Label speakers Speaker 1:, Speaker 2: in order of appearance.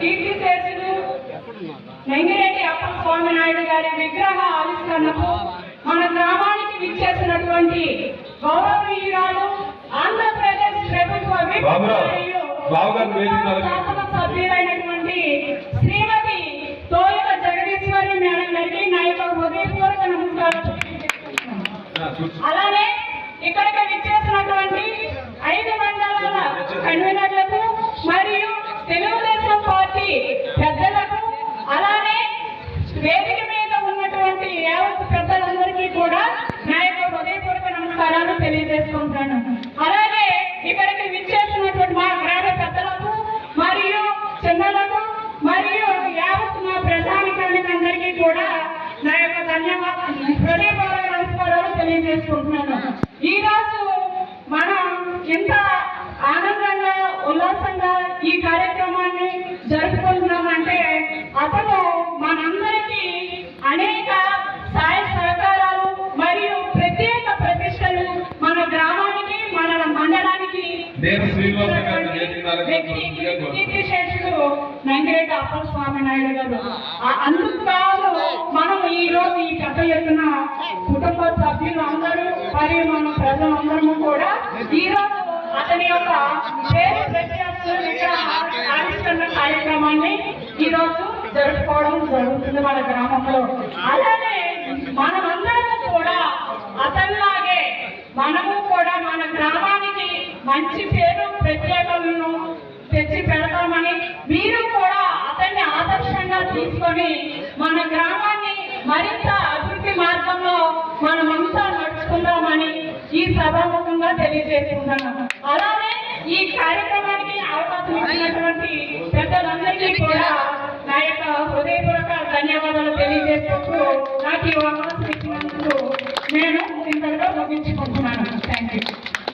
Speaker 1: కీర్తిశేషులు వెంగిరెడ్డి అప్ప స్వామి నాయుడు గారి విగ్రహ ఆవిష్కరణకు మన గ్రామానికి విచ్చేసినటువంటి గౌరవనీయురాలు ఆంధ్రప్రదేశ్ ప్రభుత్వ సభ్యులైనటువంటి శ్రీమతి తోయల జగదీశ్వరి మేడం గారికి నా యొక్క హృదయపూర్వక నమస్కారాలు. అలానే ఇక్కడికి విచ్చేసినటువంటి ఐదు మండలాల కన్వీనర్లకు మరియు తెలుగుదేశం తెలియజేసుకుంటాను అలాగే ఇక్కడికి విచ్చేసినటువంటి మా గ్రామ పెద్దలకు మరియు చిన్నలకు మరియు యావత్ మా ప్రజానికానికి కూడా నా యొక్క ధన్యవాదాలు హృదయపూర్వక నమస్కారాలు తెలియజేసుకుంటున్నాను. ఈ రోజు మనం ఇంత ఆనందంగా ఉల్లాసంగా ఈ కార్యక్రమాన్ని జరుపుకుంటున్నామంటే అతను
Speaker 2: నేను శ్రీనివాస
Speaker 1: అప్పల స్వామి నాయుడు గారు. ఆ- అందుకు గాను మనం ఈ రోజు ఈ పెద్ద ఎత్తున కుటుంబ సభ్యులు అందరూ మరియు మన ప్రజలందరము కూడా ఈ రోజు అతని యొక్క పేరు ఆవిష్కరణ కార్యక్రమాన్ని ఈ రోజు జరుపుకోవడం జరుగుతుంది మన గ్రామంలో. అలానే మనమందరం కూడా అతనిలాగే మనము మంచి పేరు ప్రత్యేకలను తెచ్చి పెడతామని మీరు కూడా అతన్ని ఆదర్శంగా తీసుకొని మన గ్రామాన్ని మరింత అభివృద్ధి మార్గంలో మనమంతా నడుచుకుందామని ఈ సభాముఖంగా తెలియజేస్తున్నాను అలానే ఈ కార్యక్రమానికి అవకాశం ఇచ్చినటువంటి పెద్దలందరికీ కూడా నా యొక్క హృదయపూర్వక ధన్యవాదాలు తెలియజేస్తూ నాకు ఈ అవకాశం ఇచ్చినందుకు నేను ఇంతలో ముగించుకుంటున్నాను. Thank you